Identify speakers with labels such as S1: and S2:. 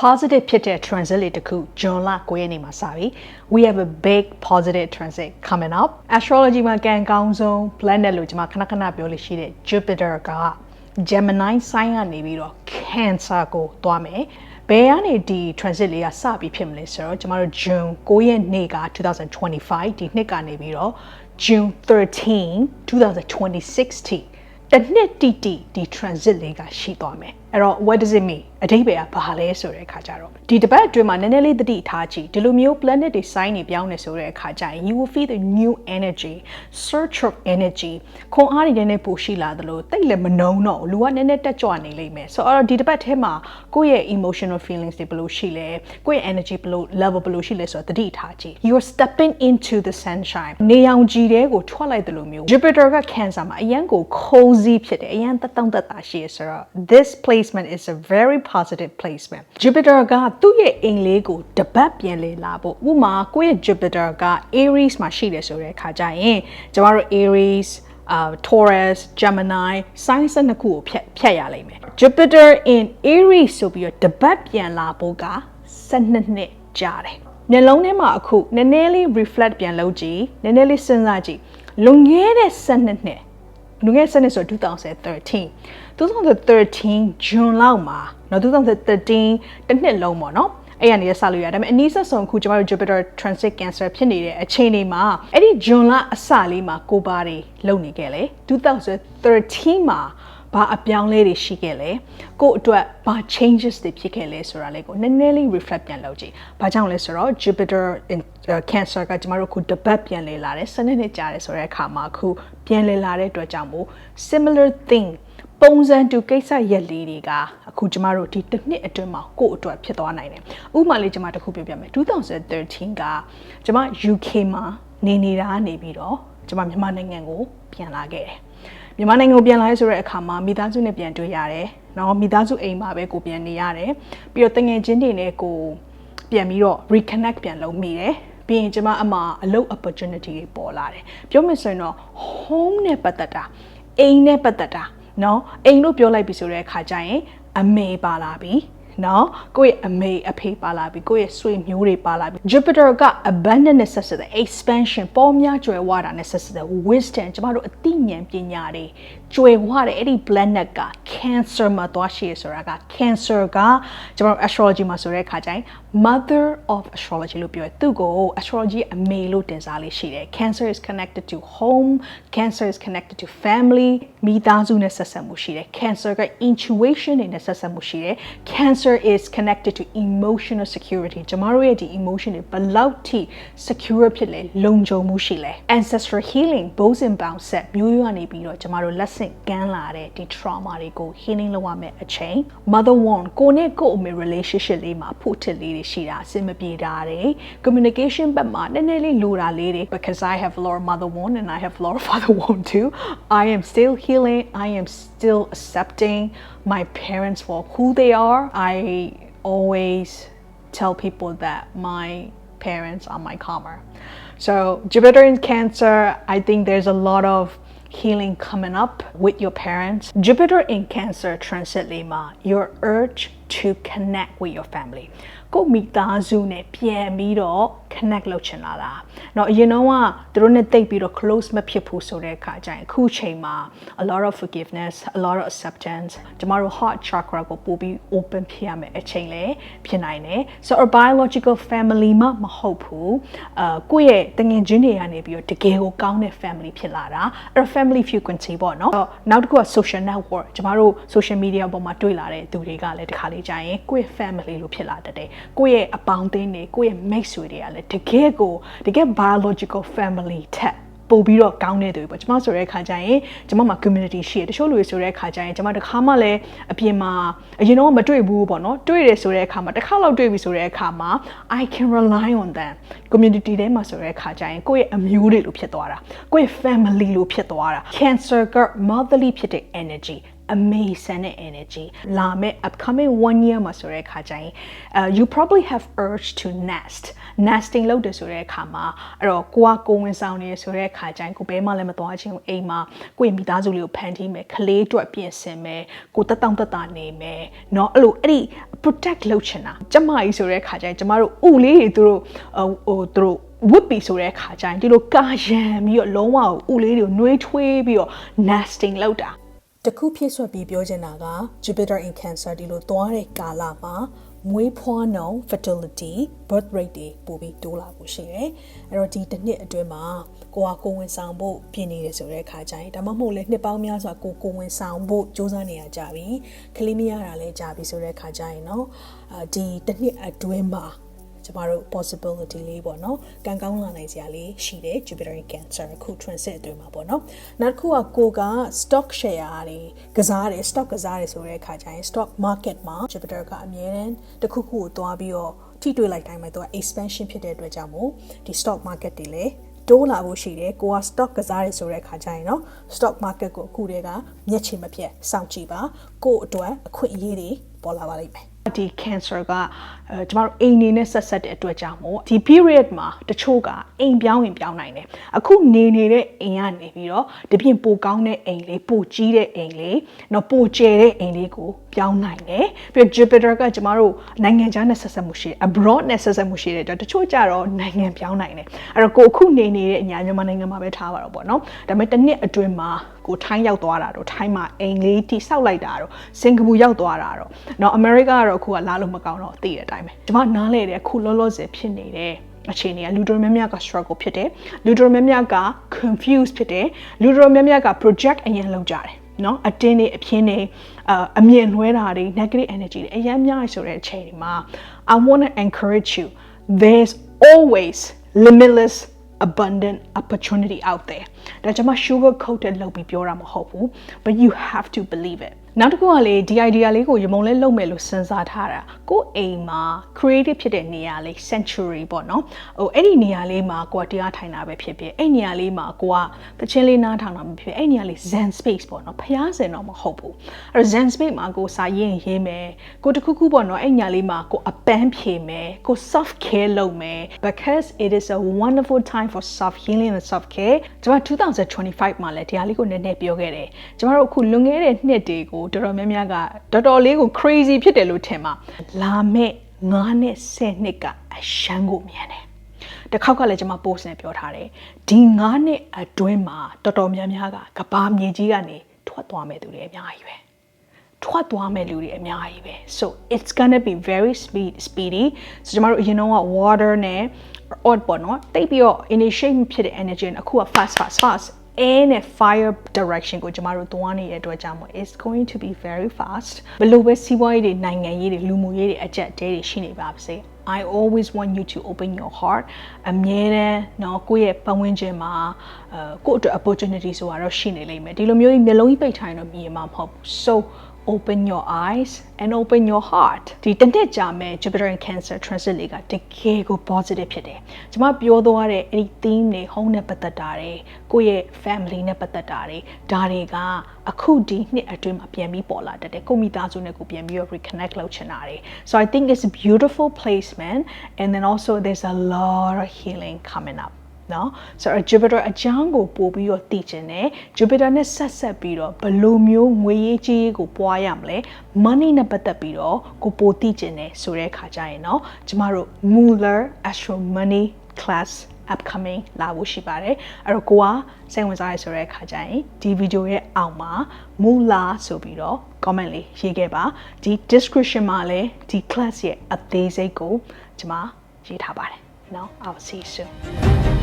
S1: positive ဖြစ်တဲ့ transit လေးတစ်ခုဂျွန်လ9ရက်နေ့မှာစပြီ we have a big positive transit coming up astrology မှာကံကောင်းဆုံး planet လို့ကျွန်မခဏခဏပြောလို့ရှိတဲ့ Jupiter က Gemini sign ကနေပြီးတော့ Cancer ကိုသွားမယ်ဘယ်ကနေဒီ transit လေးကစပြီးဖြစ်မလဲဆိုတော့ကျမတို့ June 9ရက်နေ့က2025ဒီနှစ်ကနေပြီးတော့ June 13 2026ထိတစ်နှစ်တိတိဒီ transit လေးကရှိသွားမယ် အဲ့တော့ what does it mean အဓိပ္ပာယ်ကဘာလဲဆိုတဲ့အခါကျတော့ဒီတစ်ပတ်အတွင်းမှာနည်းနည်းလေးသတိထားကြည့်ဒီလိုမျိုး planet တွေ sign တွေပြောင်းနေဆိုတဲ့အခါကျရင် you will feel the new energy search of energy ခွန်အားတွေနည်းနည်းပိုရှိလာသလိုတိတ်လည်းမနှုံတော့လူကနည်းနည်းတက်ကြွနေလိမ့်မယ်ဆိုတော့ဒီတစ်ပတ်ထဲမှာကိုယ့်ရဲ့ emotional feelings တွေဘယ်လိုရှိလဲကိုယ့်ရဲ့ energy ဘယ်လို level ဘယ်လိုရှိလဲဆိုတော့သတိထားကြည့် you are stepping into the sunshine နေရောင်ခြည်တွေကိုထွက်လိုက်တယ်လို့မျိုး Jupiter က Cancer မှာအရန်ကို cozy ဖြစ်တယ်အရန်တက်တောင့်တက်တာရှိရဆိုတော့ this placement is a very positive placement Jupiter ကသူ့ရဲ့အိမ်လေးကိုတပတ်ပြန်လေလာဖို့ဥမာကိုယ့်ရဲ့ Jupiter က Aries မှာရှိတယ်ဆိုတဲ့အခါကျရင်ကျမတို့ Aries uh, Taurus, Gemini, sign နှစ်ခုကိုဖြတ်ဖြတ်ရလိမ့်မယ် Jupiter in Aries ဆိုပြီးတော့တပတ်ပြန်လာဖို့က12နှစ်ကြာတယ်မျက်လုံးထဲမှာအခုနည်းနည်းလေး reflect ပြန်လုပ်ကြည့်နည်းနည်းလေးစဉ်းစားကြည့်လွန်ခဲ့တဲ့12နှစ် လူငယ်စနစ်ဆို2013 2013 June လောက်မှာနော်2013တစ်နှစ်လုံးပေါ့နော်အဲ့ရနေစလို့ရဒါပေမဲ့အနည်းဆက်ဆုံးခုကျမတို့ Jupiter transit cancer ဖြစ်နေတဲ့အချိန်တွေမှာအဲ့ဒီဂျွန်လအစလေးမှာကိုပါတွေလုံနေခဲ့လေ2013မှာ ဘာအပြောင်းလဲတွေရှိခဲ့လဲကို့အတွက်ဘာ changes တွေဖြစ်ခဲ့လဲဆိုတာလေးကိုနည်းနည်းလေး reflect ပြန်လုပ်ကြည့်။ဘာကြောင့်လဲဆိုတော့ Jupiter in uh, Cancer ကကျမတို့ခုတပတ်ပြန်လေလာတယ်စနစ်နှစ်ကြာတယ်ဆိုတဲ့အခါမှာခုပြန်လေလာတဲ့အတွက်ကြောင့်မို့ similar thing ပုံစံတူကိစ္စရက်လေးတွေကအခုကျမတို့ဒီတစ်နှစ်အတွင်းမှာကိုယ့်အတွက်ဖြစ်သွားနိုင်တယ်။ဥပမာလေးကျမတစ်ခုပြောပြမယ်2013ကကျမ UK မှာနေနေတာနေပြီးတော့ကျမမြန်မာနိုင်ငံကိုပြန်လာခဲ့တယ်။ မြန်မာနိုင်ငံကိုပြန်လာရဲဆိုတဲ့အခါမှာမိသားစုနဲ့ပြန်တွေ့ရတယ်။နော်မိသားစုအိမ်မှာပဲကိုပြန်နေရတယ်။ပြီးတော့တငယ်ချင်းတွေနဲ့ကိုပြန်ပြီးတော့ reconnect ပြန်လုပ်မိတယ်။ပြီးရင်ကျမအမအလုပ် opportunity တွေပေါ်လာတယ်။ပြောမယ်ဆိုရင်တော့ home နဲ့ပတ်သက်တာအိမ်နဲ့ပတ်သက်တာနော်အိမ်လို့ပြောလိုက်ပြီဆိုတဲ့အခါကျရင်အမေပါလာပြီ။ နော်ကိုယ့်ရဲ့အမေအဖေပါလာပြီကိုယ့်ရဲ့ဆွေမျိုးတွေပါလာပြီ Jupiter က abundant နဲ့ဆက်စပ်တဲ့ expansion ပေါ်များကျွယ်ဝတာနဲ့ဆက်စပ်တဲ့ wisdom ကျမတို့အသိဉာဏ်ပညာတွေကျွယ်ဝတဲ့အဲ့ဒီ planet က cancer မှာသွားရှိရဆိုတာက cancer ကကျမတို့ astrology မှာဆိုတဲ့အခါကျရင် mother of astrology လို့ပြောတယ်သူကို astrology အမေလို့တင်စားလေးရှိတယ် cancer is connected to home cancer is connected to family မိသားစုနဲ့ဆက်စပ်မှုရှိတယ် cancer က intuition တွေနဲ့ဆက်စပ်မှုရှိတယ် cancer is connected to emotional security ကျမတို့ရဲ့ဒီ emotion တွေဘယ်လောက်ထိ secure ဖြစ်လဲလုံခြုံမှုရှိလဲ ancestral healing bones and bounce set မျိုးရိုးကနေပြီးတော့ကျမတို့လက်ဆင့်ကမ်းလာတဲ့ဒီ trauma တွေကို healing လုပ်ရမယ့်အချိန် mother one ကိုနဲ့ကိုအမေ relationship လေးမှာဖို့ထစ်လေးတွေရှိတာအဆင်မပြေတာတွေ communication ဘက်မှာနည်းနည်းလေးလိုတာလေးတွေ because I have a lot of mother one and I have a lot of father one too I am still healing I am still accepting my parents for who they are I always tell people that my parents are my karma so Jupiter in Cancer I think there's a lot of healing coming up with your parents. Jupiter in Cancer transit Lima, your urge to connect with your family ကိုမိသားစုနဲ့ပြန်ပြီးတော့ connect လုပ်ချင်လာတာเนาะအရင်တော့ကသူတို့နဲ့တိတ်ပြီးတော့ close မဖြစ်ဘူးဆိုတဲ့အခါကျရင်အခုချိန်မှာ a lot of forgiveness a lot of acceptance ကျမတို့ heart chakra ကိုပို့ပြီး open ဖြစ်ရမယ်အချိန်လည်းဖြစ်နိုင်တယ် so a biological family မှမဟုတ်ဘူးအာကိုယ့်ရဲ့တငယ်ချင်းတွေကနေပြီးတော့တကယ်ကိုကောင်းတဲ့ family ဖြစ်လာတာအဲ့တော့ family frequency ပေါ့เนาะနောက်တစ်ခုက social network ကျမတို့ social media ပေါ်မှာတွေ့လာတဲ့သူတွေကလည်းတခါလေ းကြာရင်ကိုယ့်ရဲ့ family လို့ဖြစ်လာတတ်တယ်ကိုယ့်ရဲ့အပေါင်းအသင်းတွေကိုယ့်ရဲ့ mate ဆွေတွေကလည်းတကယ်ကိုတကယ် biological family ထက်ပို့ပြီးတော့ကောင်းတဲ့သူပေါ့ကျွန်မဆိုတဲ့အခါကျရင်ကျွန်မမှာ community ရှိတယ်တချို့လူတွေဆိုတဲ့အခါကျရင်ကျွန်မတခါမှလည်းအပြင်မှာအရင်တော့မတွေ့ဘူးပေါ့နော်တွေ့တယ်ဆိုတဲ့အခါမှာတစ်ခါလောက်တွေ့ပြီဆိုတဲ့အခါမှာ I can rely on them community ထဲမှာဆိုတဲ့အခါကျရင်ကိုယ့်ရဲ့အမျိုးတွေလို့ဖြစ်သွားတာကိုယ့်ရဲ့ family လို့ဖြစ်သွားတာ cancer က motherly ဖြစ်တဲ့ energy amazing energy လာမယ့် upcoming one year မှာဆိုတဲ့အခါကျရင် uh, you probably have urge to nest nesting လုပ်တယ်ဆိုတဲ့အခါမှာအဲ့တော့ကိုကကိုဝင်ဆောင်နေရဆိုတဲ့အခါကျရင်ကိုဘဲမှလည်းမသွားချင်းအိမ်မှာကိုယ့်ရဲ့မိသားစုလေးကိုဖန်တီးမယ်ကလေးအတွက်ပြင်ဆင်မယ်ကိုတက်တောင့်တက်တာနေမယ်เนาะအဲ့လိုအဲ့ဒီ protect လုပ်ချင်တာကျမကြီးဆိုတဲ့အခါကျရင်ကျမတို့ဥလေးတွေသူတို့ဟိုသူတို့ဝစ်ပီဆိုတဲ့အခါကျရင်ဒီလိုကာရံပြီးတော့လုံးဝဥလေးတွေကိုနှွေးထွေးပြီးတော့ nesting လုပ်တာ
S2: တခုဖြစ်ဆွပြီးပြောချင်တာက Jupiter in Cancer ဒီလိုသွားတဲ့ကာလမှာမွေးဖွားနှုန်း fertility birth rate တွေပိုပြီးတိုးလာဖို့ရှိတယ်။အဲ့တော့ဒီတစ်နှစ်အတွင်းမှာကိုကကိုဝင်ဆောင်ဖို့ပြင်နေတယ်ဆိုတဲ့အခါကျရင်ဒါမှမဟုတ်လေနှစ်ပေါင်းများစွာကိုကိုဝင်ဆောင်ဖို့စူးစမ်းနေရကြပြီ။ကလေးမရတာလည်းကြပြီဆိုတဲ့အခါကျရင်နော်အဲဒီတစ်နှစ်အတွင်းမှာ ကျမတို့ possibility လေးပေါ့နော်ကံကောင်းလာနိုင်စရာလေးရှိတယ် Jupiter in Cancer အခု transit အတွင်းမှာပေါ့နော်နောက်တစ်ခုကကိုက stock share တွေကစားတယ် stock ကစားတယ်ဆိုတဲ့အခါကျရင် stock market မှာ Jupiter ကအမြဲတမ်းတစ်ခုခုကိုသွားပြီးတော့ထိတွေ့လိုက်တိုင်းမှာသူက expansion ဖြစ်တဲ့အတွက်ကြောင့်မို့ဒီ stock market တွေလည်းတိုးလာဖို့ရှိတယ်ကိုက stock ကစားရဆိုတဲ့အခါကျရင်เนาะ stock market ကိုအခုတည်းကမျက်ခြေမပြတ်စောင့်ကြည့်ပါကို့အတွက်အခွင့်အရေးတွေပေါ်လာပါလိမ့်မယ်
S1: ဒီ cancer က အဲကျမတို့အိမ်နေနဲ့ဆက်ဆက်တဲ့အတွက်ကြောင့်မို့ဒီ period မှာတချို့ကအိမ်ပြောင်းရင်ပြောင်းနိုင်တယ်အခုနေနေတဲ့အိမ်ကနေပြီးတော့တပြင်ပိုကောင်းတဲ့အိမ်လေးပိုကြီးတဲ့အိမ်လေးတော့ပိုကျယ်တဲ့အိမ်လေးကိုပြောင်းနိုင်တယ်ပြီးတော့ Jupiter ကကျမတို့နိုင်ငံခြားနဲ့ဆက်ဆက်မှုရှိတယ် abroad နဲ့ဆက်ဆက်မှုရှိတဲ့အတွက်တချို့ကြတော့နိုင်ငံပြောင်းနိုင်တယ်အဲ့တော့ကိုအခုနေနေတဲ့အညာမြန်မာနိုင်ငံမှာပဲထားပါတော့ပေါ့နော်ဒါပေမဲ့တစ်နှစ်အတွင်းမှာကိုထိုင်းရောက်သွားတာတော့ထိုင်းမှာအိမ်လေးတိဆောက်လိုက်တာတော့စင်ကာပူရောက်သွားတာတော့เนาะအမေရိကကတော့အခုကလာလို့မကောင်းတော့သိတဲ့အတိုင်း ်းတိုင်းပဲဒီမှာနားလေတဲ့အခုလောလောဆယ်ဖြစ်နေတဲ့အခြေအနေကလူတော်များများက struggle ဖြစ်တယ်လူတော်များများက confuse ဖြစ်တယ်လူတော်များများက project အရင်လောက်ကြတယ်နော်အတင်းတွေအဖြစ်နေအမြင်လွှဲတာတွေ negative energy တွေအများများဆိုတဲ့အချိန်ဒီမှာ I want to encourage you there's always limitless abundant opportunity out there ဒါကျွန်မ sugar coated လုပ်ပြီးပြောတာမဟုတ်ဘူး but you have to believe it နောက်တစ်ခုကလေဒီ idea လေးကိုရမုံလဲလုပ်မယ်လို့စဉ်းစားထားတာကိုယ်အိမ်မှာ creative ဖြစ်တဲ့နေရာလေး sanctuary ပေါ့နော်ဟိုအဲ့ဒီနေရာလေးမှာကိုကတရားထိုင်တာပဲဖြစ်ဖြစ်အဲ့နေရာလေးမှာကိုကတချင်းလေးနားထောင်တာမဖြစ်အဲ့နေရာလေး zen space ပေါ့နော်ဖျားစင်တော့မဟုတ်ဘူးအဲ့ zen space မှာကိုစာရင်ရေးမယ်ကိုတခုခုပေါ့နော်အဲ့ညာလေးမှာကိုအပန်းဖြေမယ်ကို soft care လုပ်မယ် because it is a wonderful time for soft healing and soft care ကျွန်မ2025မှာလည်းတရားလေးကိုနည်းနည်းပြောခဲ့တယ်ကျွန်တော်တို့အခုလွန်ခဲ့တဲ့နှစ်တွေကိုတော်တော်များများကတော်တော်လေးကို crazy ဖြစ်တယ်လို့ထင်ပါလာမဲ့9နဲ့10နှစ်ကအရှမ်းကိုမြန်တယ်တစ်ခေါက်ကလည်းကျွန်မ post နဲ့ပြောထားတယ်ဒီ9နှစ်အတွင်းမှာတော်တော်များများကကဘာမြေကြီးကနေထွက်သွားမဲ့သူတွေအများကြီးပဲထွက်သွားမဲ့လူတွေအများကြီးပဲ so it's gonna be very speed speedy so ကျွန်တော်တို့အရင်တော့ water နဲ့ odd ပေါ့နော်တိတ်ပြီးတော့ initiate ဖြစ်တဲ့ energy နဲ့အခုက fast fast fast air နဲ့ fire direction ကိုကျမတို့သွားနေတဲ့အတွက်ကြောင့်မို့ is going to be very fast ဘလို့ပဲစီးပွားရေးတွေနိုင်ငံရေးတွေလူမှုရေးတွေအကြက်တဲတွေရှိနေပါပါစေ I always want you to open your heart အမြဲတမ်းเนาะကိုယ့်ရဲ့ပတ်ဝန်းကျင်မှာအဲကိုယ့်အတွက် opportunity ဆိုတာတော့ရှိနေလိမ့်မယ်ဒီလိုမျိုးကြီးမျိုးလုံးကြီးပိတ်ထားရင်တော့မြင်မှာမဟုတ်ဘူး so open your eyes and open your heart ဒီတစ်နှစ်ကြာမဲ့ Jupiter and Cancer transit လေးကတကယ်ကို positive ဖြစ်တယ်။ကျွန်မပြောသွားတဲ့အဲ့ဒီ theme တွေ home နဲ့ပတ်သက်တာတွေကိုယ့်ရဲ့ family နဲ့ပတ်သက်တာတွေဒါတွေကအခုဒီနှစ်အတွင်းမှာပြန်ပြီးပေါ်လာတတ်တယ်။ကိုယ့်မိသားစုနဲ့ကိုပြန်ပြီးတော့ reconnect လုပ်ချင်တာတွေ So I think it's a beautiful placement and then also there's a lot of healing coming up နော်ဆိုတော့ Jupiter အကြောင်းကိုပို့ပြီးတော့တည်ကျင်တယ် Jupiter နဲ့ဆက်ဆက်ပြီးတော့ဘယ်လိုမျိုးငွေရေးကြေးရေးကိုပွားရမလဲ money နဲ့ပတ်သက်ပြီးတော့ကိုပို့တည်ကျင်တယ်ဆိုတဲ့အခါကျရင်เนาะကျမတို့ Mueller Astro Money Class upcoming လာဖို့ရှိပါတယ်အဲ့တော့ကိုကစိတ်ဝင်စားရဆိုတဲ့အခါကျရင်ဒီဗီဒီယိုရဲ့အောက်မှာ Mueller ဆိုပြီးတော့ comment လေးရေးခဲ့ပါဒီ description မှာလည်းဒီ class ရဲ့အသေးစိတ်ကိုကျွန်မရေးထားပါတယ်เนาะ I'll see you soon